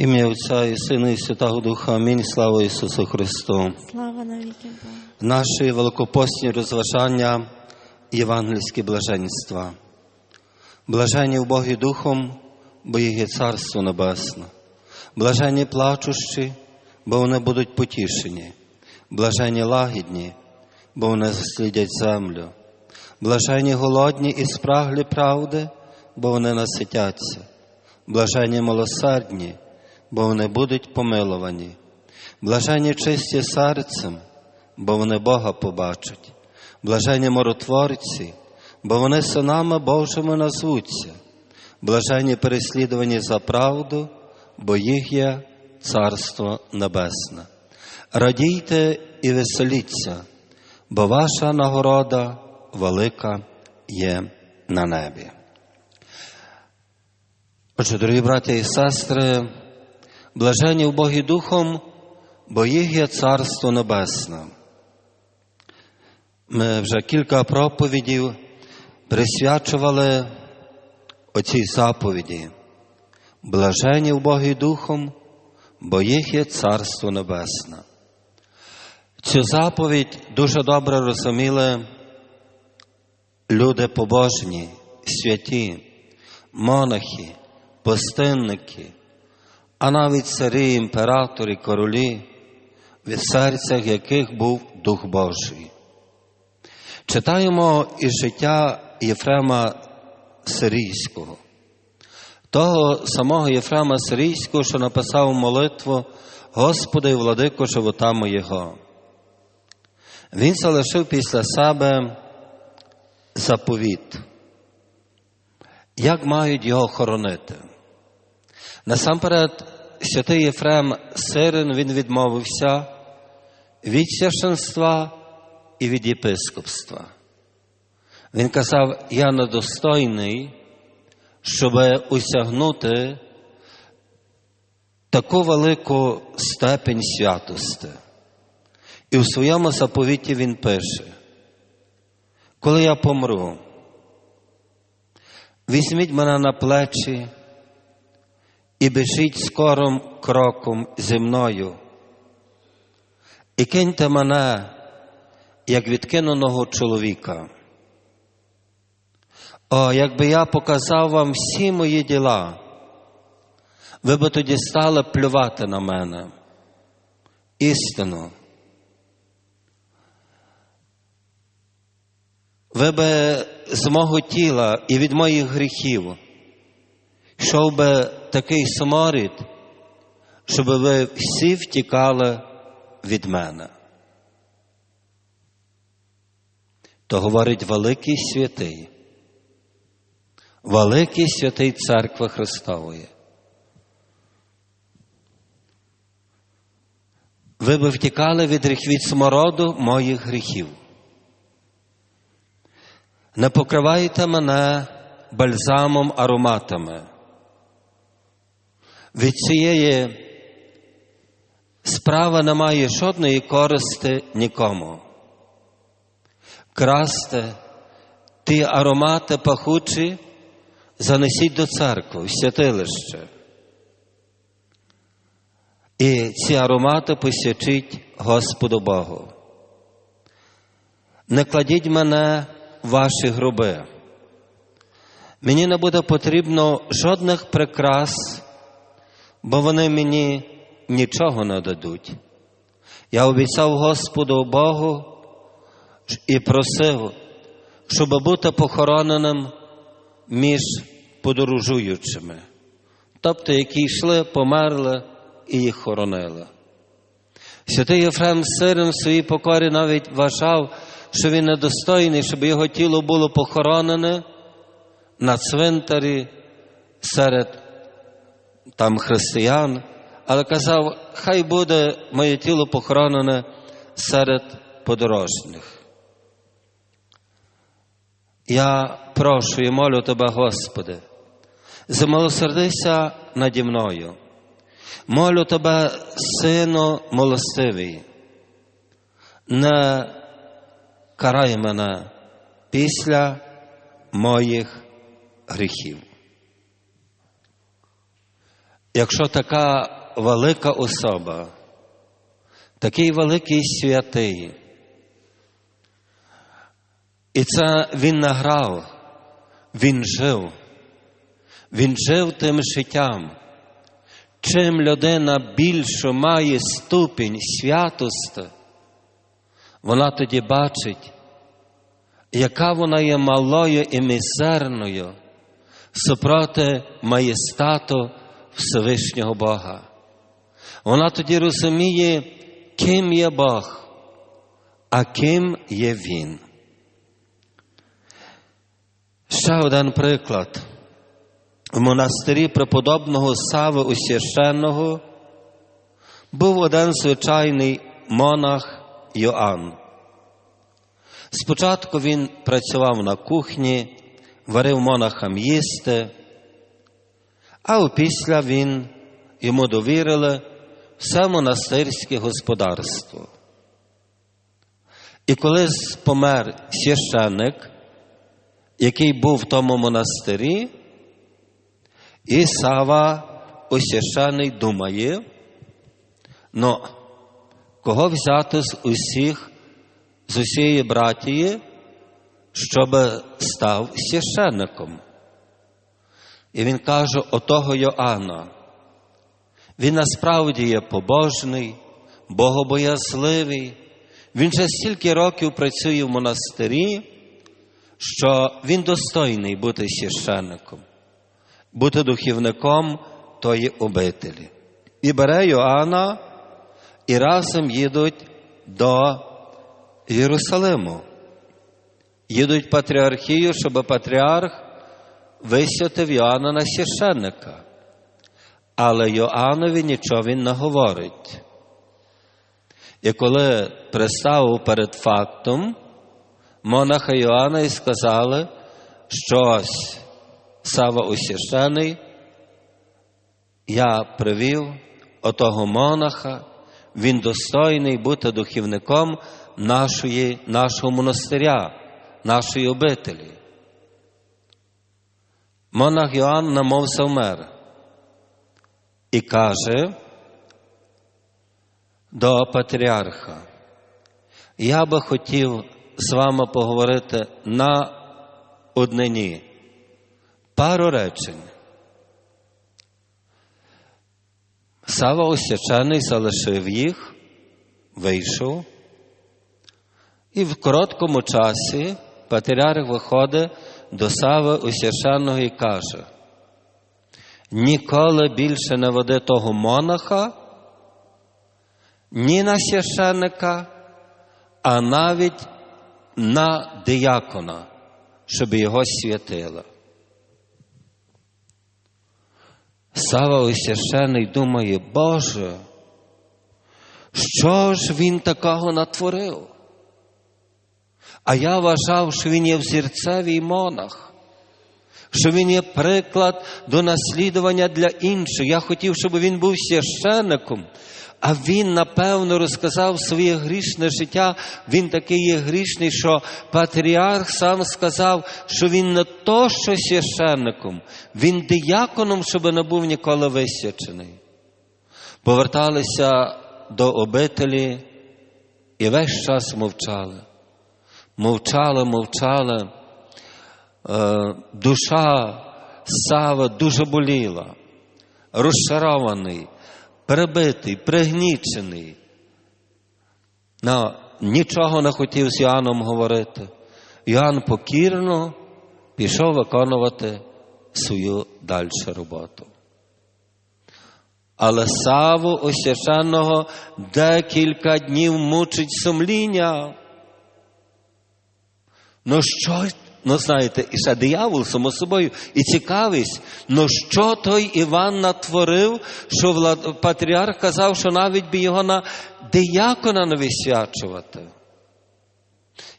Ім'я Отця і Сина і Святого Духа. Амінь. Слава Ісусу Христу. Слава навіки Богу. Наші великопостні розважання євангельські блаженства. Блажені в Богі Духом, бо їх є Царство Небесне. Блажені плачущі, бо вони будуть потішені. Блажені лагідні, бо вони заслідять землю. Блажені голодні і спраглі правди, бо вони наситяться. Блажені милосердні, бо вони будуть помиловані. Блажені чисті серцем, бо вони Бога побачать. Блажені миротворці, бо вони синами Божими назвуться. Блажені переслідувані за правду, бо їх є Царство Небесне. Радійте і веселіться, бо ваша нагорода велика є на небі. Отже, дорогі браті і сестри, блажені в Богі Духом, бо їх є Царство Небесне. Ми вже кілька проповідів присвячували оцій заповіді. Блажені в Богі Духом, бо їх є Царство Небесне. Цю заповідь дуже добре розуміли люди побожні, святі, монахи, постинники, а навіть царі, імператори, королі, від серцях яких був Дух Божий. Читаємо із життя Єфрема Сирійського, того самого Єфрема Сирійського, що написав молитву Господи, владико живота моєго. Він залишив після себе заповіт, як мають його хоронити. Насамперед, святий Єфрем Сирин він відмовився від священства і від єпископства. Він казав, я недостойний, щоб осягнути таку велику степень святости. І у своєму заповіті він пише, коли я помру, візьміть мене на плечі і біжіть скорим кроком зі мною, і киньте мене, як відкиненого чоловіка. О, якби я показав вам всі мої діла, ви би тоді стали плювати на мене. Істину. Ви би з мого тіла і від моїх гріхів йшов би такий саморід, щоб ви всі втікали від мене. То говорить великий святий, великий святий Церкви Христової. Ви би втікали від від смороду моїх гріхів. Не покривайте мене бальзамом ароматами. Від цієї справи немає жодної користи нікому. Красти ті аромати пахучі, занесіть до церкви, в святилище. І ці аромати посвячіть Господу Богу. Не кладіть мене в ваші гроби. Мені не буде потрібно жодних прикрас, бо вони мені нічого не дадуть. Я обіцяв Господу Богу і просив, щоб бути похороненим між подорожуючими, тобто, які йшли, померли і їх хоронили. Святий Єфрем Сирин в своїй покорі навіть вважав, що він недостойний, щоб його тіло було похоронене на цвинтарі серед там християн, але казав, хай буде моє тіло похоронене серед подорожніх. Я прошу і молю тебе, Господи, замилосердися наді мною. Молю тебе, сину милостивий, не карай мене після моїх гріхів. Якщо така велика особа, такий великий святий, і це він награв, він жив, він жив тим життям. Чим людина більше має ступінь святості, вона тоді бачить, яка вона є малою і мізерною супроти маєстату Всевишнього Бога. Вона тоді розуміє, ким є Бог, а ким є Він. Ще один приклад. В монастирі преподобного Сави Освященного був один звичайний монах Йоанн. Спочатку він працював на кухні, варив монахам їсти, а опісля він йому довірили все монастирське господарство. І коли помер священник, який був в тому монастирі, і Сава освящений думає, ну, кого взяти з усіх, з усієї братії, щоб став священником. І він каже отого Йоанна. Він насправді є побожний, богобоязливий. Він вже стільки років працює в монастирі, що він достойний бути священником бути духівником тої обителі. І бере Йоанна і разом їдуть до Єрусалиму. Їдуть в патріархію, щоб патріарх висвятив Йоанна на священника. Але Йоаннові нічого він не говорить. І коли приставив перед фактом, монаха Йоанна і сказали, що ось Сава Освящений, я привів отого монаха, він достойний бути духівником нашої, нашого монастиря, нашої обителі. Монах Йоанн намовся вмер і каже до патріарха, я би хотів з вами поговорити на однині пару речень. Сава Освячений залишив їх, вийшов, і в короткому часі патріарх виходить до Сави Освященого і каже: ніколи більше не веде того монаха, ні на священника, а навіть на диякона, щоб його святило. Сава Освящений думає, Боже, що ж він такого натворив? А я вважав, що він є взірцевий монах, що він є приклад до наслідування для інших. Я хотів, щоб він був священником, а він, напевно, розказав своє грішне життя. Він такий є грішний, що патріарх сам сказав, що він не то, що священником, він дияконом, щоб не був ніколи висвячений. Поверталися до обителі і весь час мовчали. Мовчали, мовчали. Е, душа Сава дуже боліла, розшарований перебитий, пригнічений. На, Нічого не хотів з Іоанном говорити. Іоанн покірно пішов виконувати свою дальшу роботу. Але Саву освященного декілька днів мучить сумління. Ну що Ну, знаєте, і ще диявол, само собою, і цікавість, ну що той Іван натворив, що влад... патріарх казав, що навіть би його на диякона не висвячувати.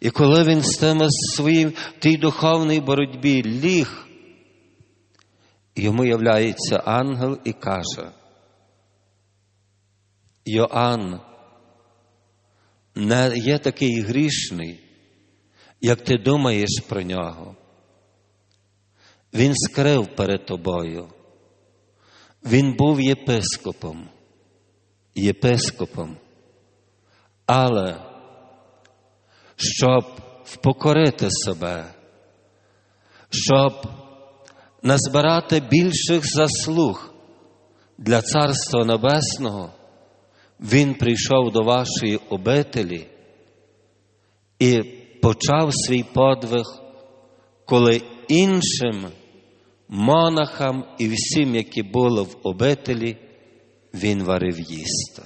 І коли він з тим своїм тій духовній боротьбі ліг, йому являється ангел і каже, Йоанн не є такий грішний як ти думаєш про нього. Він скрив перед тобою. Він був єпископом, єпископом, але щоб впокорити себе, щоб назбирати більших заслуг для Царства Небесного, Він прийшов до вашої обителі і почав свій подвиг, коли іншим монахам і всім, які були в обителі, він варив їсти.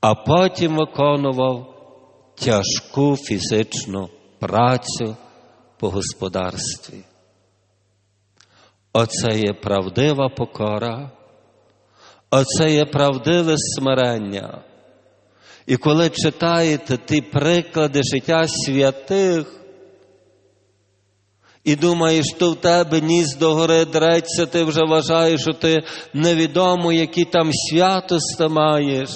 А потім виконував тяжку фізичну працю по господарстві. Оце є правдива покора, оце є правдиве смирення. І коли читаєте ті приклади життя святих, і думаєш, що в тебе ніс до гори дреться, ти вже вважаєш, що ти невідомо, які там святості маєш.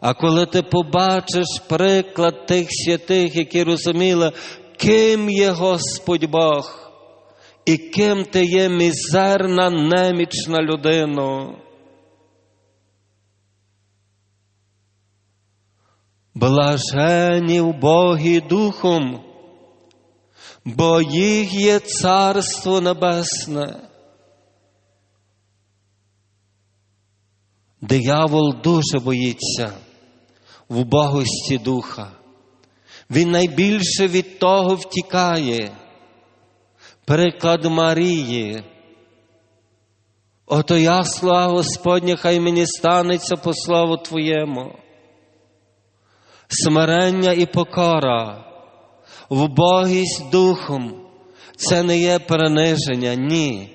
А коли ти побачиш приклад тих святих, які розуміли, ким є Господь Бог, і ким ти є мізерна, немічна людина. Блажені в Богі Духом, бо їх є Царство Небесне. Диявол дуже боїться в Богості Духа. Він найбільше від того втікає. Приклад Марії. Ото я, слава Господня, хай мені станеться по славу Твоєму. Смирення і покора, вбогість духом це не є перениження, ні.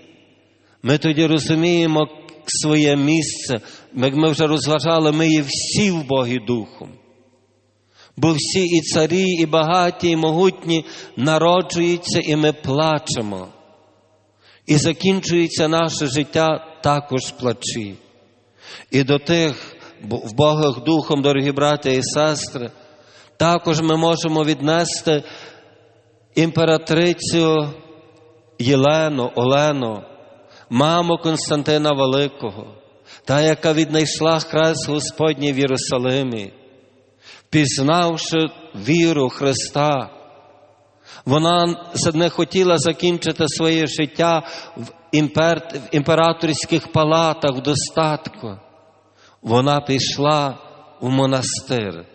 Ми тоді розуміємо своє місце, як ми вже розважали, ми є всі в Богі духом. Бо всі і царі, і багаті, і могутні народжуються, і ми плачемо. І закінчується наше життя також плачі. І до тих в Богах Духом, дорогі брати і сестри, також ми можемо віднести імператрицю Єлену, Олену, маму Константина Великого, та, яка віднайшла хрест Господній в Єрусалимі, пізнавши віру Христа. Вона не хотіла закінчити своє життя в імператорських палатах в достатку. Вона пішла у монастир,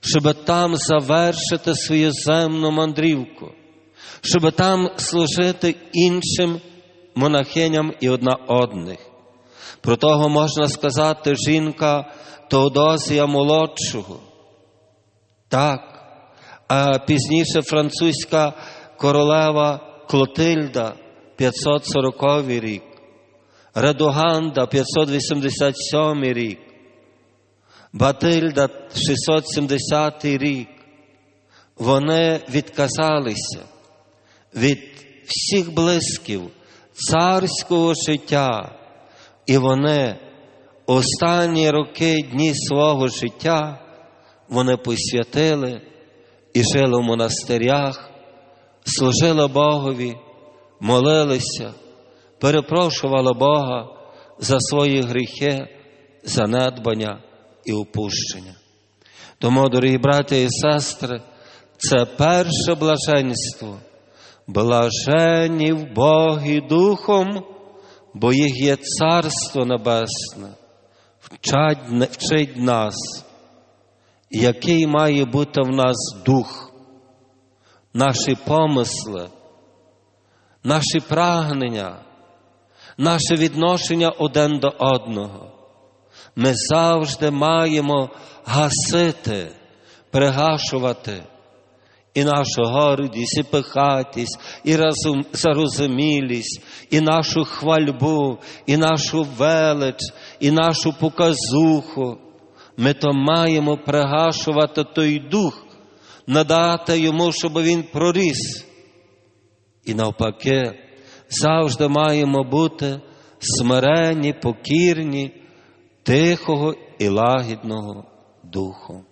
щоб там завершити свою земну мандрівку, щоб там служити іншим монахиням і одна одних. Про того можна сказати жінка Теодозія молодшого. Так, а пізніше французька королева Клотильда 540 рік, Редуганда 587 рік, Батильда 670 рік. Вони відказалися від всіх близьків царського життя, і вони останні роки дні свого життя вони посвятили і жили в монастирях, служили Богові, молилися, перепрошували Бога за свої гріхи, занедбання і упущення. Тому, дорогі брати і сестри, це перше блаженство, блажені в Богі Духом, бо їх є Царство Небесне, вчить нас, який має бути в нас дух, наші помисли, наші прагнення, наше відношення один до одного. Ми завжди маємо гасити, пригашувати і нашу гордість, і пихатість, і разум, зарозумілість, і нашу хвальбу, і нашу велич, і нашу показуху. Ми то маємо пригашувати той дух, надати йому, щоб він проріс. І навпаки, завжди маємо бути смирені, покірні, тихого і лагідного духу.